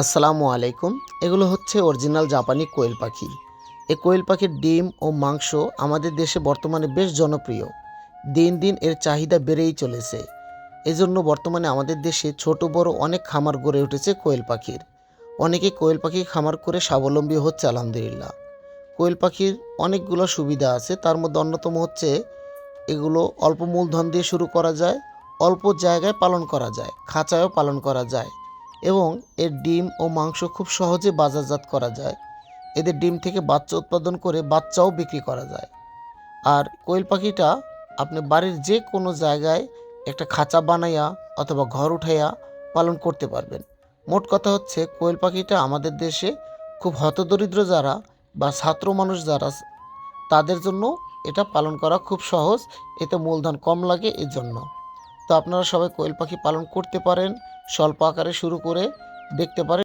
আসসালামু আলাইকুম। এগুলো হচ্ছে অরিজিনাল জাপানি কোয়েল পাখি। এই কোয়েল পাখির ডিম ও মাংস আমাদের দেশে বর্তমানে বেশ জনপ্রিয়। দিন দিন এর চাহিদা বেড়েই চলেছে। এজন্য বর্তমানে আমাদের দেশে ছোট, বড় অনেক খামার গড়ে উঠেছে কোয়েল পাখির। অনেকে কোয়েল পাখি খামার করে স্বাবলম্বী হচ্ছে, আলহামদুলিল্লাহ। কোয়েল পাখির অনেকগুলো সুবিধা আছে। তার মধ্যে অন্যতম হচ্ছে এগুলো অল্প মূলধন দিয়ে শুরু করা যায়, অল্প জায়গায় পালন করা যায়, খাঁচায়ও পালন করা যায়। এবং এর ডিম ও মাংস খুব সহজে বাজারজাত করা যায়। এদের ডিম থেকে বাচ্চা উৎপাদন করে বাচ্চাও বিক্রি করা যায়। আর কোয়েল পাখিটা আপনি বাড়ির যে কোনো জায়গায় একটা খাঁচা বানাইয়া অথবা ঘর উঠাইয়া পালন করতে পারবেন। মোট কথা হচ্ছে, কোয়েল পাখিটা আমাদের দেশে খুব হতদরিদ্র যারা বা ছাত্র মানুষ যারা তাদের জন্য এটা পালন করা খুব সহজ, এতে মূলধন কম লাগে এর জন্য তো আপনারা সবাই কোয়েল পাখি পালন করতে পারেন স্বল্প আকারে শুরু করে দেখতে পারেন।